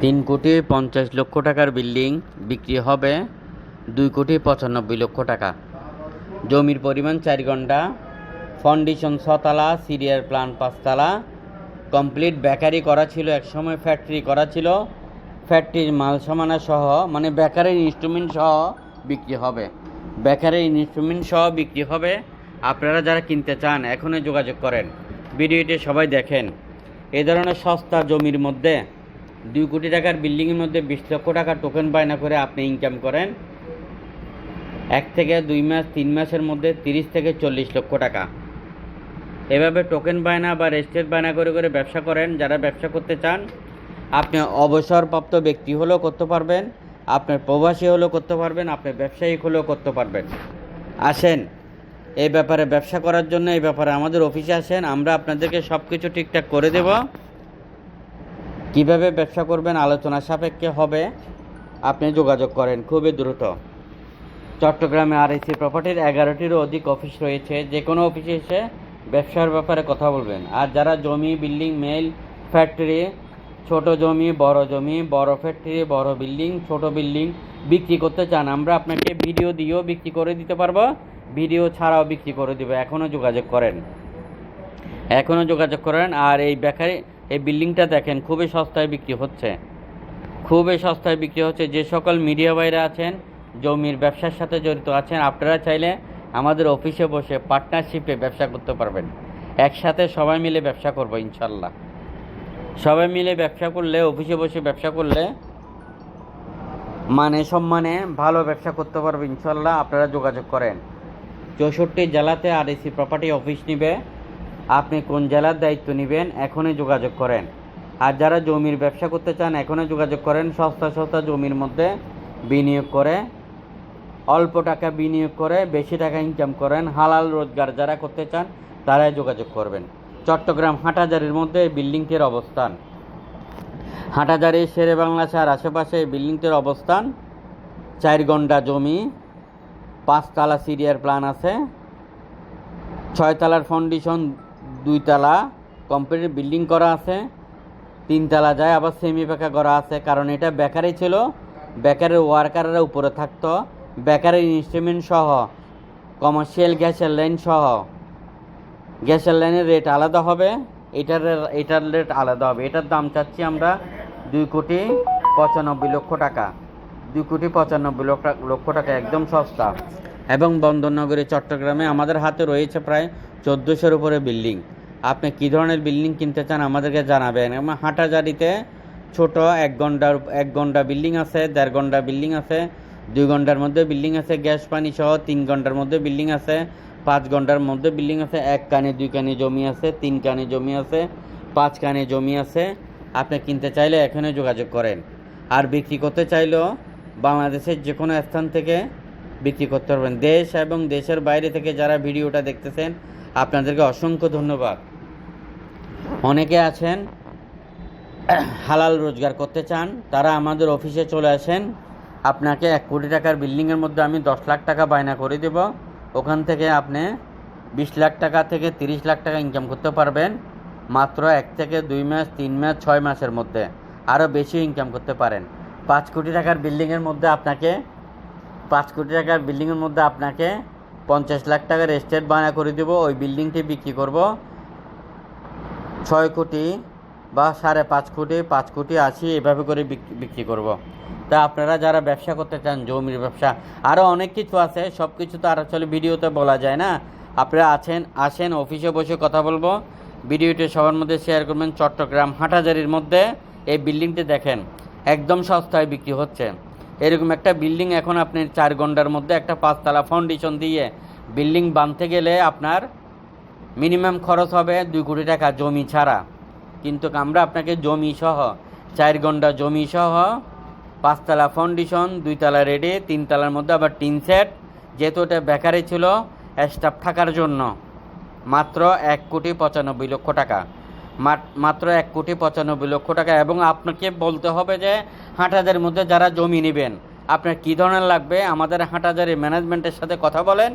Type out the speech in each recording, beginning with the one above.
তিন কোটি পঞ্চাশ লক্ষ টাকার বিল্ডিং বিক্রি হবে দুই কোটি পঁচানব্বই লক্ষ টাকা। জমির পরিমাণ চার ঘণ্টা ফাউন্ডেশন ছতলা, সিরিয়ার প্ল্যান পাঁচতলা কমপ্লিট বেকারি করা ছিল, একসময় ফ্যাক্টরি করা ছিল। ফ্যাক্টরির মাল সামানা সহ মানে বেকারের ইনস্ট্রুমেন্ট সহ বিক্রি হবে। বেকারের ইনস্ট্রুমেন্ট সহ বিক্রি হবে। আপনারা যারা কিনতে চান, এখনই যোগাযোগ করেন। ভিডিওটি সবাই দেখেন। এ ধরনের সস্তা জমির মধ্যে দুই কোটি টাকার বিল্ডিংয়ের মধ্যে বিশ লক্ষ টাকা টোকেন বায়না করে আপনি ইনকাম করেন। এক থেকে দুই মাস, তিন মাসের মধ্যে তিরিশ থেকে চল্লিশ লক্ষ টাকা। এভাবে টোকেন বায়না বা রেজিস্ট্রেট বায়না করে করে ব্যবসা করেন। যারা ব্যবসা করতে চান, আপনি অবসরপ্রাপ্ত ব্যক্তি হলেও করতে পারবেন, আপনার প্রবাসী হলেও করতে পারবেন আপনি ব্যবসায়িক হলেও করতে পারবেন। আসেন, এই ব্যাপারে ব্যবসা করার জন্য এই ব্যাপারে আমাদের অফিসে আসেন। আমরা আপনাদেরকে সব কিছু ঠিকঠাক করে দেব। কীভাবে ব্যবসা করবেন, আলোচনা সাপেক্ষে হবে, আপনি যোগাযোগ করেন খুবই দ্রুত। চট্টগ্রামে আরএসি প্রপার্টির এগারোটিরও অধিক অফিস রয়েছে যে কোনো অফিসে এসে ব্যবসার ব্যাপারে কথা বলবেন। আর যারা জমি বিল্ডিং মেল ফ্যাক্টরি ছোট জমি, বড় জমি, বড় ফ্যাক্টরি বড় বিল্ডিং ছোট বিল্ডিং বিক্রি করতে চান, আমরা আপনাকে ভিডিও দিয়েও বিক্রি করে দিতে পারব ভিডিও ছাড়াও বিক্রি করে দেবো। এখনও যোগাযোগ করেন। এখনও যোগাযোগ করেন, আর এই বেকারি এই বিল্ডিংটা দেখেন, খুবই সস্তায় বিক্রি হচ্ছে। খুবই সস্তায় বিক্রি হচ্ছে। যে সকল মিডিয়া বাইরে আছেন, জমির ব্যবসার সাথে জড়িত আছেন, আপনারা চাইলে আমাদের অফিসে বসে পার্টনারশিপে ব্যবসা করতে পারবেন। একসাথে সবাই মিলে ব্যবসা করব ইনশাল্লাহ সবাই মিলে ব্যবসা করলে, অফিসে বসে ব্যবসা করলে মানে সম্মানে ভালো ব্যবসা করতে পারবে ইনশাল্লাহ আপনারা যোগাযোগ করেন। চৌষট্টি জেলাতে আরএসি প্রপার্টি অফিস নিবে। আপনি কোন জেলার দায়িত্ব নেবেন, এখনই যোগাযোগ করেন। আর যারা জমির ব্যবসা করতে চান, এখনই যোগাযোগ করেন। সস্তা সস্তা জমির মধ্যে বিনিয়োগ করে, অল্প টাকা বিনিয়োগ করে, বেশি টাকা ইনকাম করেন। হালাল রোজগার যারা করতে চান, তারাই যোগাযোগ করবেন। চট্টগ্রাম হাটাজারির মধ্যে বিল্ডিংটির অবস্থান। হাটাজারি শেরে বাংলা চার আশেপাশে বিল্ডিংটির অবস্থান। চার গন্ডা জমি, পাঁচতলা সিরিয়ার প্ল্যান আছে। ছয়তলার ফাউন্ডেশন দুইতলা কমপ্লিট বিল্ডিং করা আছে। তিনতলা যায়, আবার সেমি পাকা করা আছে, কারণ এটা বেকারি ছিল। বেকারের ওয়ার্কাররা উপরে থাকতো। বেকারের ইনস্ট্রুমেন্ট সহ কমার্শিয়াল গ্যাসের লাইন সহ। গ্যাসের লাইনের রেট আলাদা হবে। এটার এটার রেট আলাদা হবে। এটার দাম চাচ্ছি আমরা দুই কোটি পঁচানব্বই লক্ষ টাকা। দুই কোটি পঁচানব্বই লক্ষ টাকা- লক্ষ টাকা, একদম সস্তা। এবং বন্দরনগরী, চট্টগ্রামে আমাদের হাতে রয়েছে প্রায় চোদ্দোশোর উপরে বিল্ডিং। আপনি কী ধরনের বিল্ডিং কিনতে চান আমাদেরকে জানাবেন। এবং হাঁটাজারিতে ছোট এক ঘণ্টার এক ঘণ্টা বিল্ডিং আছে, দেড় ঘণ্টা বিল্ডিং আছে, দুই ঘণ্টার মধ্যে বিল্ডিং আছে, গ্যাস, পানি সহ তিন ঘণ্টার মধ্যে বিল্ডিং আছে, পাঁচ ঘণ্টার মধ্যে বিল্ডিং আছে, এক কানে, দুই কানে জমি আছে, তিন কানে জমি আছে, পাঁচ কানে জমি আছে। আপনি কিনতে চাইলে এখানে যোগাযোগ করেন। আর বিক্রি করতে চাইলেও বাংলাদেশের যে কোনো স্থান থেকে বিক্রি করতে পারবেন। দেশ এবং দেশের বাইরে থেকে যারা ভিডিওটা দেখতেছেন, আপনাদেরকে অসংখ্য ধন্যবাদ। অনেকে আছেন, হালাল রোজগার করতে চান, তারা আমাদের অফিসে চলে আসেন। আপনাকে এক কোটি টাকার বিল্ডিংয়ের মধ্যে আমি দশ লাখ টাকা বায়না করে দেব। ওখান থেকে আপনি বিশ লাখ টাকা থেকে তিরিশ লাখ টাকা ইনকাম করতে পারবেন, মাত্র এক থেকে দুই মাস, তিন মাস, ছয় মাসের মধ্যে। আরও বেশি ইনকাম করতে পারেন। পাঁচ কোটি টাকার বিল্ডিংয়ের মধ্যে আপনাকে পাঁচ কোটি টাকার বিল্ডিংয়ের মধ্যে আপনাকে পঞ্চাশ লাখ টাকার এস্টেট বানা করে দেবো। ওই বিল্ডিংটি বিক্রি করব। ছয় কোটি বা সাড়ে পাঁচ কোটি পাঁচ কোটি আশি এভাবে করে বিক- বিক্রি করব। তা আপনারা যারা ব্যবসা করতে চান, জমির ব্যবসা আরও অনেক কিছু আছে সব কিছু তো আর আসলে ভিডিওতে বলা যায় না। আপনারা আছেন, আসেন অফিসে বসে কথা বলব। ভিডিওটি সবার মধ্যে শেয়ার করবেন। চট্টগ্রাম হাটাজারির মধ্যে এই বিল্ডিংটি দেখেন, একদম সস্তায় বিক্রি হচ্ছে। এরকম একটা বিল্ডিং এখন আপনি চার ঘণ্টার মধ্যে একটা পাঁচতলা ফাউন্ডেশন দিয়ে বিল্ডিং বাঁধতে গেলে আপনার মিনিমাম খরচ হবে দুই কোটি টাকা জমি ছাড়া। কিন্তু আমরা আপনাকে জমি সহ, চার ঘণ্টা জমি সহ, পাঁচতলা ফাউন্ডেশন দুইতলা রেডি তিনতলার মধ্যে আবার টিন সেট যেহেতু এটা বেকারি ছিল স্টাফ থাকার জন্য মাত্র এক কোটি পঁচানব্বই লক্ষ টাকা। মাত্র এক কোটি পঁচানব্বই লক্ষ টাকা। এবং আপনাকে বলতে হবে যে হাটাজারের মধ্যে যারা জমি নেবেন, আপনার কী ধরনের লাগবে? আমাদের হাটাজারি ম্যানেজমেন্টের সাথে কথা বলেন।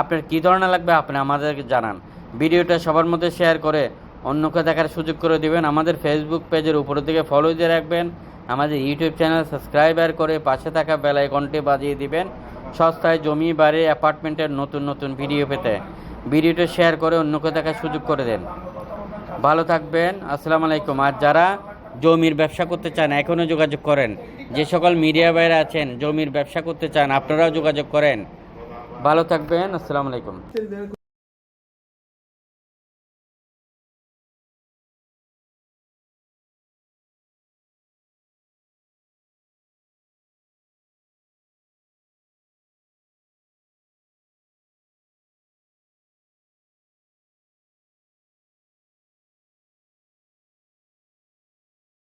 আপনার কী ধরনের লাগবে? আপনি আমাদেরকে জানান। ভিডিওটা সবার মধ্যে শেয়ার করে অন্যকে দেখার সুযোগ করে দিবেন। আমাদের ফেসবুক পেজের উপরের দিকে ফলো দিয়ে রাখবেন। আমাদের ইউটিউব চ্যানেল সাবস্ক্রাইবার করে পাশে থাকা বেল আইকনটি বাজিয়ে দিবেন। সস্তায় জমি, বাড়ি অ্যাপার্টমেন্টের নতুন নতুন ভিডিও পেতে। ভিডিওটা শেয়ার করে অন্যকে দেখার সুযোগ করে দেন। ভালো থাকবেন। আসসালামু আলাইকুম। আর যারা জমির ব্যবসা করতে চান, এখনও যোগাযোগ করেন। যে সকল মিডিয়া বাইরে আছেন, জমির ব্যবসা করতে চান, আপনারাও যোগাযোগ করেন। ভালো থাকবেন। আসসালামু আলাইকুম।